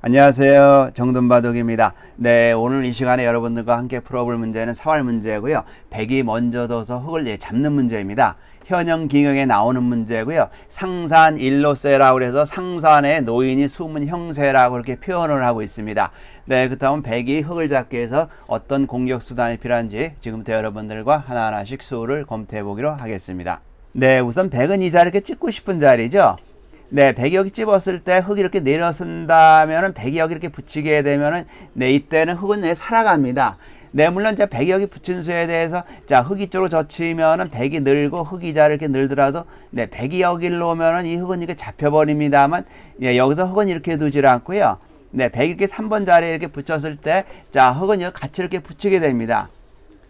안녕하세요. 정돈바둑입니다. 네, 오늘 이 시간에 여러분들과 함께 풀어볼 문제는 사활 문제고요. 백이 먼저 둬서 흙을 예, 잡는 문제입니다. 현영 기경에 나오는 문제고요. 상산 일로세라고 해서 상산의 노인이 숨은 형세라고 그렇게 표현을 하고 있습니다. 네, 그렇다면 백이 흙을 잡기 위해서 어떤 공격 수단이 필요한지 지금부터 여러분들과 하나하나씩 수를 검토해 보기로 하겠습니다. 네, 우선 백은 이 자리를 찍고 싶은 자리죠. 네, 여기 찝었을 때 흙이 이렇게 내려선다면은 백이 여기 이렇게 붙이게 되면은 네, 이때는 흙은 네, 살아갑니다. 네, 물론 이제 여기 붙인 수에 대해서 자, 흙이 쪽으로 젖히면은 백이 늘고 흙이 자 이렇게 늘더라도 네, 여기를 놓으면은 이 흙은 이렇게 잡혀 버립니다만 예, 여기서 흙은 이렇게 두질 않고요. 네, 백이 이렇게 3번 자리에 이렇게 붙였을 때 자, 흙은 여기 같이 이렇게 붙이게 됩니다.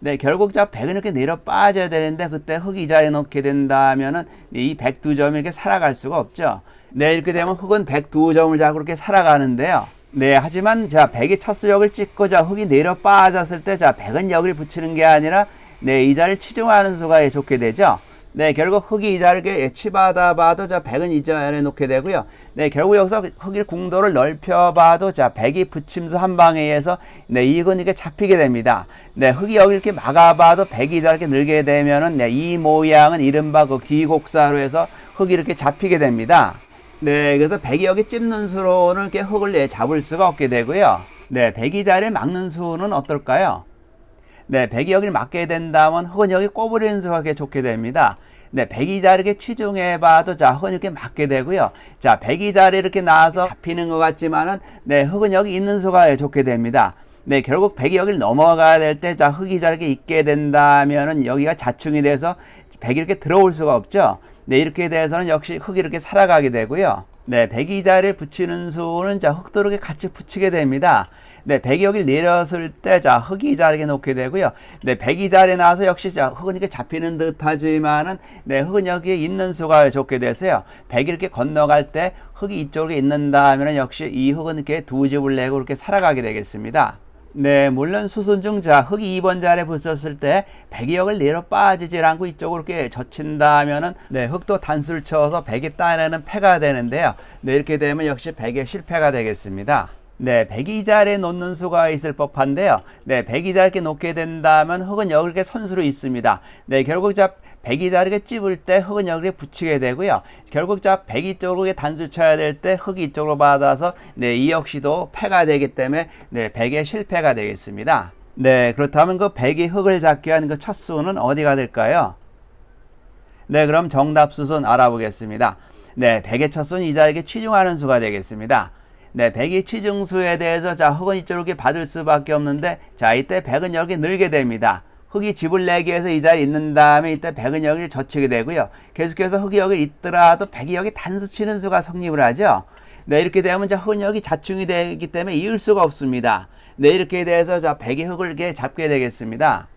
네, 결국 자 백은 이렇게 내려 빠져야 되는데 그때 흙이 이 자리에 놓게 된다면은 이 백 두 점이 이렇게 살아갈 수가 없죠. 네, 이렇게 되면 흙은 백 두 점을 잡고 그렇게 살아가는데요. 네, 하지만 자 백이 첫 수역을 찍고 자 흙이 내려 빠졌을 때 자 백은 여기를 붙이는 게 아니라 네, 이 자리를 치중하는 수가 좋게 되죠. 네, 결국 흙이 이 자리를 치받아 봐도 자 백은 이 자리에 놓게 되고요. 네, 결국 여기서 흙일 궁도를 넓혀 봐도 자 백이 붙임수 한 방에 의해서 네, 이건 이게 잡히게 됩니다. 네, 흙이 여기 이렇게 막아봐도 백이 저렇게 늘게 되면은 네, 이 모양은 이른바 그 귀곡사로 해서 흙이 이렇게 잡히게 됩니다. 네, 그래서 백이 여기 찝는 수로는 이렇게 흙을 내 잡을 수가 없게 되고요. 네, 백이 자리를 막는 수는 어떨까요? 네, 백이 여기를 막게 된다면 흙은 여기 꼬부리는 수가 이렇게 좋게 됩니다. 네, 백이 자리 이렇게 치중해 봐도 자, 흙은 이렇게 맞게 되고요. 자, 백이 자리 이렇게 나와서 잡히는 것 같지만은 네, 흙은 여기 있는 수가 좋게 됩니다. 네, 결국 백이 여기를 넘어가야 될 때, 자, 흙이 자르게 있게 된다면은 여기가 자충이 돼서 백이 이렇게 들어올 수가 없죠. 네, 이렇게 돼서는 역시 흙이 이렇게 살아가게 되고요. 네, 백이 자리를 붙이는 수는 자, 흙도 이렇게 같이 붙이게 됩니다. 네, 백이 여기 내렸을 때, 자, 흙이 자리게 놓게 되고요. 네, 백이 자리에 나와서 역시 자, 흙은 이렇게 잡히는 듯 하지만은, 네, 흙은 여기에 있는 수가 좋게 돼서요. 백이 이렇게 건너갈 때 흙이 이쪽에 있는다 하면 역시 이 흙은 이렇게 두 집을 내고 이렇게 살아가게 되겠습니다. 네, 물론 수순중 자 흙이 2번 자리에 붙었을 때 백이역을 내려 빠지질 않고 이쪽으로 이렇게 젖힌다면은 네, 흙도 단수를 쳐서 백이 따내는 패가 되는데요. 네, 이렇게 되면 역시 백의 실패가 되겠습니다. 네, 백이 자리에 놓는 수가 있을 법한데요. 네, 백이 자리에 이렇게 놓게 된다면 흙은 여기 이렇게 선수로 있습니다. 네, 결국 자 백이 자리에 찝을 때 흙은 여기에 붙이게 되고요. 결국 자 백이 쪽으로 단수 쳐야 될 때 흙이 이쪽으로 받아서 네, 이 역시도 패가 되기 때문에 네, 백의 실패가 되겠습니다. 네, 그렇다면 그 백이 흙을 잡기 위한 그 첫 수는 어디가 될까요? 네, 그럼 정답 수순 알아보겠습니다. 네, 백의 첫 수는 이 자리에 치중하는 수가 되겠습니다. 네, 백이 치중수에 대해서 자, 흙은 이쪽으로 받을 수밖에 없는데 자, 이때 백은 여기 늘게 됩니다. 흙이 집을 내기 위해서 이 자리에 있는 다음에 이때 백은 여기를 젖히게 되고요. 계속해서 흙이 여기 있더라도 백이 여기 단수 치는 수가 성립을 하죠. 네, 이렇게 되면 자, 흙은 여기 자충이 되기 때문에 이을 수가 없습니다. 네, 이렇게 돼서 자, 백이 흙을 이렇게 잡게 되겠습니다.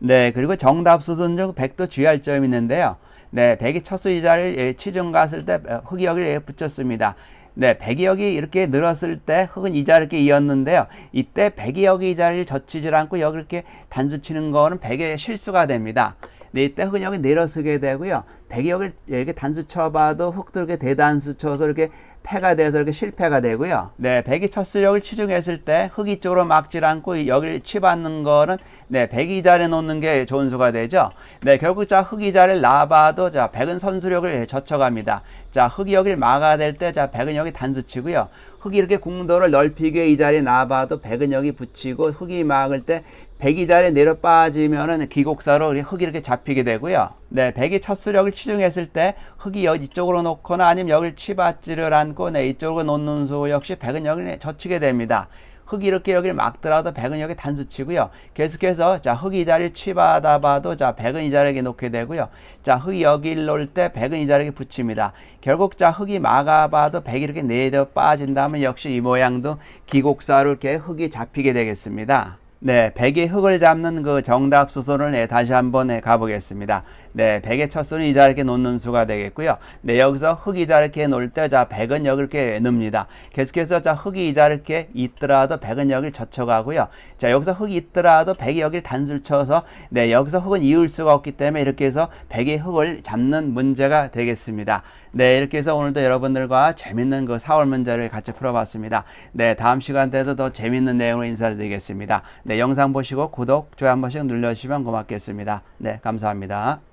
네, 그리고 정답 수순 중 백도 주의할 점이 있는데요. 네, 백이 첫수 이자를 치중 갔을 때 흙이 여기를 붙였습니다. 네, 백이역이 이렇게 늘었을 때 흙은 이 자리를 이렇게 이었는데요. 이때 백이역이 이 자리를 젖히질 않고 여기 이렇게 단수 치는 거는 백의 실수가 됩니다. 네, 이때 흙은 여기 내려서게 되고요. 백이역을 이렇게 단수 쳐봐도 흙도 이렇게 대단수 쳐서 이렇게 패가 돼서 이렇게 실패가 되고요. 네, 백이 첫 수력을 치중했을 때 흙이 쪽으로 막질 않고 여기를 치받는 거는 네, 백이 자리에 놓는 게 좋은 수가 되죠. 네, 결국 자 흙이 자리를 놔봐도 자 백은 선수력을 젖혀갑니다. 자, 흙이 여기를 막아야 될 때, 자, 백은 여기 단수 치고요. 흙이 이렇게 궁도를 넓히게 이 자리에 놔봐도 백은 여기 붙이고 흙이 막을 때 백이 자리에 내려 빠지면은 기곡사로 흙이 이렇게 잡히게 되고요. 네, 백이 첫 수력을 치중했을 때 흙이 여기 이쪽으로 놓거나 아니면 여기를 치받지를 않고 네, 이쪽으로 놓는 수 역시 백은 여기를 젖히게 됩니다. 흙이 이렇게 여기를 막더라도 백은 여기 단수 치고요. 계속해서 자 흙이 이 자리를 치받아 봐도 자 백은 이 자리에 놓게 되고요. 자 흙이 여기를 놓을 때 백은 이 자리에 붙입니다. 결국 자 흙이 막아봐도 백이 이렇게 내려 빠진다면 역시 이 모양도 기곡사로 이렇게 흙이 잡히게 되겠습니다. 네, 백의 흙을 잡는 그 정답 수선을 네, 다시 한번 네, 가보겠습니다. 네, 백의 첫 수는 이 자리에 놓는 수가 되겠고요. 네, 여기서 흙이 자리에 놓을 때, 자, 백은 여기 이렇게 넣습니다. 계속해서 자, 흙이 이 자리에 있더라도 백은 여기를 젖혀가고요. 자, 여기서 흙이 있더라도 백이 여기를 단수를 쳐서, 네, 여기서 흙은 이을 수가 없기 때문에 이렇게 해서 백의 흙을 잡는 문제가 되겠습니다. 네, 이렇게 해서 오늘도 여러분들과 재밌는 그 4월 문제를 같이 풀어봤습니다. 네, 다음 시간 때도 더 재밌는 내용으로 인사드리겠습니다. 네, 영상 보시고 구독, 좋아요 한 번씩 눌러주시면 고맙겠습니다. 네, 감사합니다.